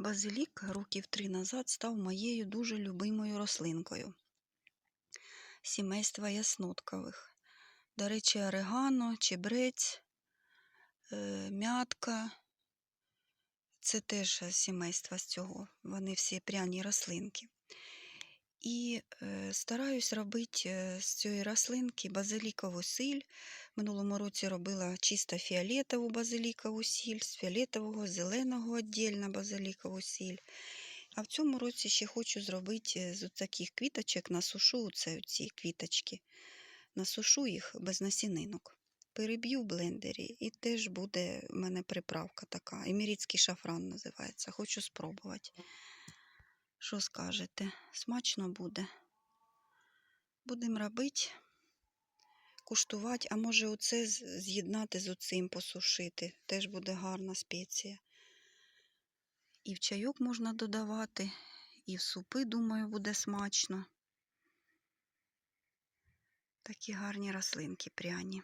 Базилік років три назад став моєю дуже любимою рослинкою сімейства ясноткових. До речі, орегано, чебрець, е, м'ятка. Це теж сімейства з цього. Вони всі пряні рослинки. І е, стараюсь робити е, з цієї рослинки базилікову сіль. Минулому році робила чисто фіолетову базилікову сіль, з фіолетового, зеленого віддільно базилікову сіль. А в цьому році ще хочу зробити з таких квіточок, насушу оце, ці квіточки, насушу їх без насінинок. Переб'ю в блендері і теж буде в мене приправка така. Емірітський шафран називається. Хочу спробувати. Що скажете? Смачно буде. Будемо робити, куштувати, а може оце з'єднати з оцим посушити. Теж буде гарна спеція. І в чайок можна додавати, і в супи, думаю, буде смачно. Такі гарні рослинки пряні.